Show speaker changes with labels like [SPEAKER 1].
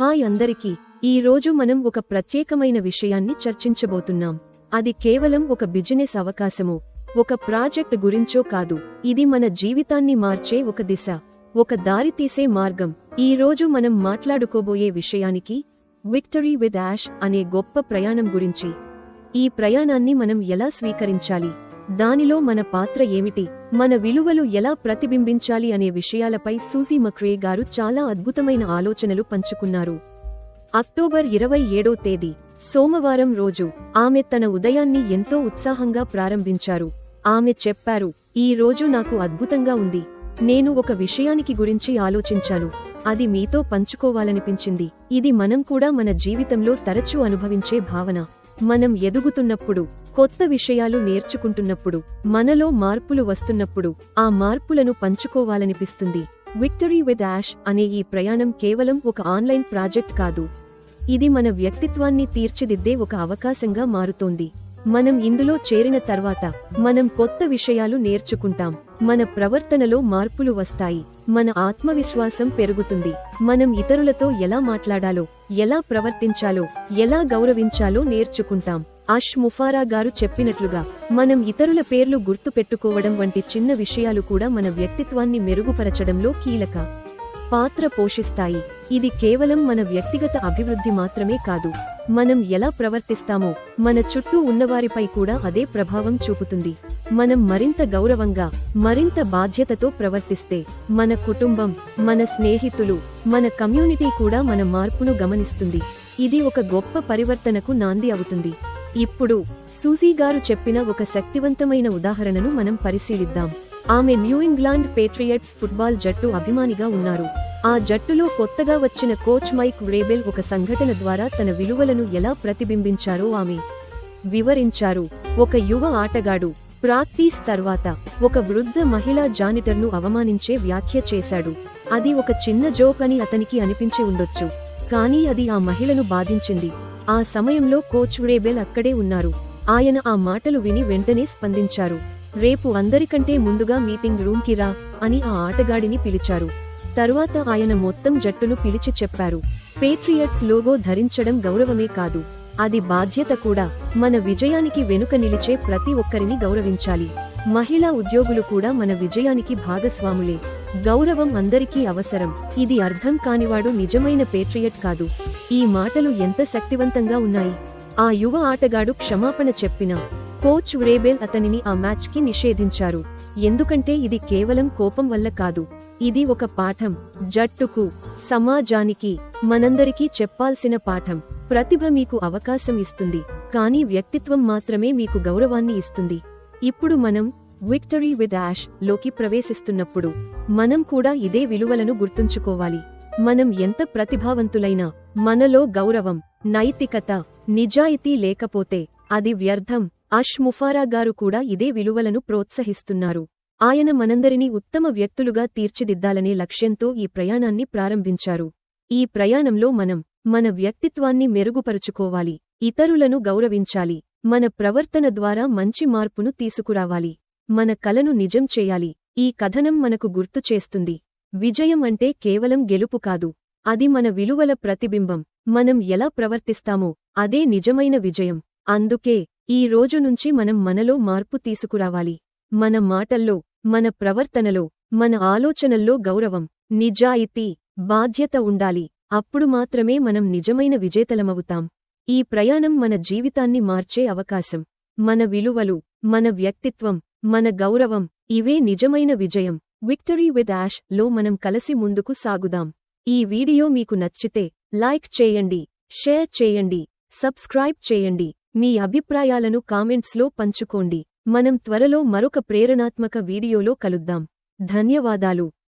[SPEAKER 1] Hi అందరికీ ఈరోజు మనం ఒక ప్రత్యేకమైన విషయాన్ని చర్చించబోతున్నాం. అది కేవలం ఒక బిజినెస్ అవకాశమో ఒక ప్రాజెక్ట్ గురించో కాదు. ఇది మన జీవితాన్ని మార్చే ఒక దిశ ఒక దారి తీసే మార్గం. ఈరోజు మనం మాట్లాడుకోబోయే విషయానికి విక్టరీ విత్ యాష్ అనే గొప్ప ప్రయాణం గురించి. ఈ ప్రయాణాన్ని మనం ఎలా స్వీకరించాలి? దానిలో మన పాత్ర ఏమిటి? మన విలువలు ఎలా ప్రతిబింబించాలి అనే విషయాలపై సూజీ మక్రే గారు చాలా అద్భుతమైన ఆలోచనలు పంచుకున్నారు. అక్టోబర్ ఇరవై ఏడో తేదీ సోమవారం రోజు ఆమె తన ఉదయాన్ని ఎంతో ఉత్సాహంగా ప్రారంభించారు. ఆమె చెప్పారు ఈ రోజు నాకు అద్భుతంగా ఉంది. నేను ఒక విషయానికి గురించి ఆలోచించాను. అది మీతో పంచుకోవాలనిపించింది. ఇది మనం కూడా మన జీవితంలో తరచూ అనుభవించే భావన. మనం ఎదుగుతున్నప్పుడు కొత్త విషయాలు నేర్చుకుంటున్నప్పుడు మనలో మార్పులు వస్తున్నప్పుడు ఆ మార్పులను పంచుకోవాలనిపిస్తుంది. విక్టరీ విత్ యాష్ అనే ఈ ప్రయాణం కేవలం ఒక ఆన్లైన్ ప్రాజెక్ట్ కాదు. ఇది మన వ్యక్తిత్వాన్ని తీర్చిదిద్దే ఒక అవకాశంగా మారుతోంది. మనం ఇందులో చేరిన తర్వాత మనం కొత్త విషయాలు నేర్చుకుంటాం. మన ప్రవర్తనలో మార్పులు వస్తాయి. మన ఆత్మవిశ్వాసం పెరుగుతుంది. మనం ఇతరులతో ఎలా మాట్లాడాలో ఎలా ప్రవర్తించాలో ఎలా గౌరవించాలో నేర్చుకుంటాం. అష్ ముఫారా గారు చెప్పినట్లుగా మనం ఇతరుల పేర్లు గుర్తు పెట్టుకోవడం వంటి చిన్న విషయాలు కూడా మన వ్యక్తిత్వాన్ని మెరుగుపరచడంలో కీలక పాత్ర పోషిస్తాయి. ఇది కేవలం మన వ్యక్తిగత అభివృద్ధి మాత్రమే కాదు మనం ఎలా ప్రవర్తిస్తామో మన చుట్టూ ఉన్నవారిపై కూడా అదే ప్రభావం చూపుతుంది. మనం మరింత గౌరవంగా మరింత బాధ్యతతో ప్రవర్తిస్తే మన కుటుంబం మన స్నేహితులు మన కమ్యూనిటీ కూడా మన మార్పును గమనిస్తుంది. ఇది ఒక గొప్ప పరివర్తనకు నాంది అవుతుంది. ఇప్పుడు సూజీ గారు చెప్పిన ఒక శక్తివంతమైన ఉదాహరణను మనం పరిశీలిద్దాం. ఆమె న్యూ ఇంగ్లాండ్ పేట్రియట్స్ ఫుట్బాల్ జట్టు అభిమానిగా ఉన్నారు. ఆ జట్టులో కొత్తగా వచ్చిన కోచ్ మైక్ వ్రేబెల్ ఒక సంఘటన ద్వారా తన విలువలను ఎలా ప్రతిబింబించారో ఆమె వివరించారు. ఒక యువ ఆటగాడు ప్రాక్టీస్ తర్వాత ఒక వృద్ధ మహిళా జానిటర్ను అవమానించే వ్యాఖ్య చేశాడు. అది ఒక చిన్న జోక్ అని అతనికి అనిపించి ఉండొచ్చు. కానీ అది ఆ మహిళను బాధించింది. ఆ సమయంలో కోచ్ రేబెల్ అక్కడే ఉన్నారు. ఆయన ఆ మాటలు విని వెంటనే స్పందించారు. రేపు అందరికంటే ముందుగా మీటింగ్ రూమ్కి రా అని ఆ ఆటగాడిని పిలిచారు. తరువాత ఆయన మొత్తం జట్టును పిలిచి చెప్పారు. పేట్రియట్స్ లోగో ధరించడం గౌరవమే కాదు. అది బాధ్యత కూడా. మన విజయానికి వెనుక నిలిచే ప్రతి ఒక్కరిని గౌరవించాలి. మహిళా ఉద్యోగులు కూడా మన విజయానికి భాగస్వాములే. గౌరవం అందరికీ అవసరం. ఇది అర్థం కానివాడు నిజమైన పేట్రియట్ కాదు. ఈ మాటలు ఎంత శక్తివంతంగా ఉన్నాయి. ఆ యువ ఆటగాడు క్షమాపణ చెప్పినా కోచ్ వ్రేబెల్ అతనిని ఆ మ్యాచ్కి నిషేధించారు. ఎందుకంటే ఇది కేవలం కోపం వల్ల కాదు. ఇది ఒక పాఠం. జట్టుకు సమాజానికి మనందరికీ చెప్పాల్సిన పాఠం. ప్రతిభ మీకు అవకాశం ఇస్తుంది. కానీ వ్యక్తిత్వం మాత్రమే మీకు గౌరవాన్ని ఇస్తుంది. ఇప్పుడు మనం విక్టరీ విత్ యాష్లోకి ప్రవేశిస్తున్నప్పుడు మనం కూడా ఇదే విలువలను గుర్తుంచుకోవాలి. మనం ఎంత ప్రతిభావంతులైనా మనలో గౌరవం నైతికత నిజాయితీ లేకపోతే అది వ్యర్థం అష్ ముఫారా గారు కూడా ఇదే విలువలను ప్రోత్సహిస్తున్నారు. ఆయన మనందరినీ ఉత్తమ వ్యక్తులుగా తీర్చిదిద్దాలనే లక్ష్యంతో ఈ ప్రయాణాన్ని ప్రారంభించారు. ఈ ప్రయాణంలో మనం మన వ్యక్తిత్వాన్ని మెరుగుపరుచుకోవాలి ఇతరులను గౌరవించాలి మన ప్రవర్తన ద్వారా మంచి మార్పును తీసుకురావాలి. మన కలను నిజం చేయాలి. ఈ కథనం మనకు గుర్తు చేస్తుంది. విజయం అంటే కేవలం గెలుపు కాదు. అది మన విలువల ప్రతిబింబం. మనం ఎలా ప్రవర్తిస్తామో అదే నిజమైన విజయం. అందుకే ఈ రోజు నుంచి మనం మనలో మార్పు తీసుకురావాలి. మన మాటల్లో మన ప్రవర్తనలో మన ఆలోచనల్లో గౌరవం నిజాయితీ బాధ్యత ఉండాలి. అప్పుడు మాత్రమే మనం నిజమైన విజేతలమవుతాం. ఈ ప్రయాణం మన జీవితాన్ని మార్చే అవకాశం. మన విలువలు మన వ్యక్తిత్వం మన గౌరవం ఇవే నిజమైన విజయం. విక్టరీ విత్ యాష్లో మనం కలిసి ముందుకు సాగుదాం. ఈ వీడియో మీకు నచ్చితే లైక్ చేయండి షేర్ చేయండి సబ్స్క్రైబ్ చేయండి. మీ అభిప్రాయాలను కామెంట్స్లో పంచుకోండి. మనం త్వరలో మరొక ప్రేరణాత్మక వీడియోలో కలుద్దాం. ధన్యవాదాలు.